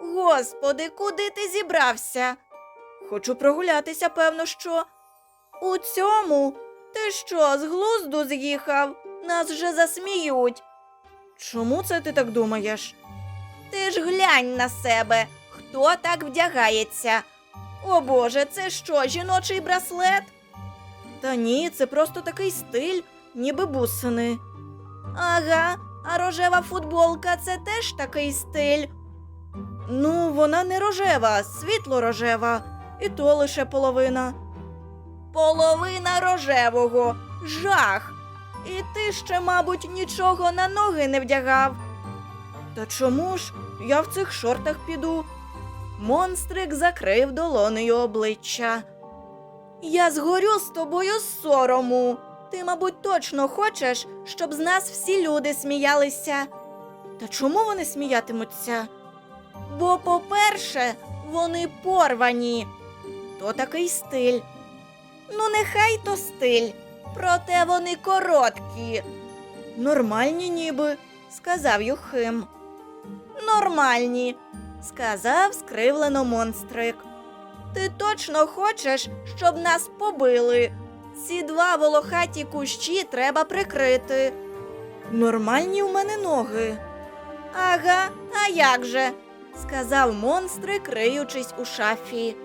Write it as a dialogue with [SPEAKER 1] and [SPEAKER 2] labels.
[SPEAKER 1] Господи, куди ти зібрався? Хочу прогулятися, певно, що. У цьому? Ти що, з глузду з'їхав? Нас же засміють. Чому це ти так думаєш? Ти ж глянь на себе, хто так вдягається. О Боже, це що, жіночий браслет? Та ні, це просто такий стиль, ніби бусини. Ага, а рожева футболка це теж такий стиль. Ну, вона не рожева, світло рожева, і то лише половина. Половина рожевого. Жах. І ти ще, мабуть, нічого на ноги не вдягав. Та чому ж? Я в цих шортах піду. Монстрик закрив долонею обличчя. Я згорю з тобою сорому. Ти, мабуть, точно хочеш, щоб з нас всі люди сміялися. Та чому вони сміятимуться? Бо, по-перше, вони порвані. То такий стиль. Ну, нехай то стиль, проте вони короткі. Нормальні ніби, сказав Юхим. Нормальні, сказав скривлено монстрик. Ти точно хочеш, щоб нас побили? Ці два волохаті кущі треба прикрити. Нормальні у мене ноги. Ага, а як же? Сказав монстрик, криючись у шафі.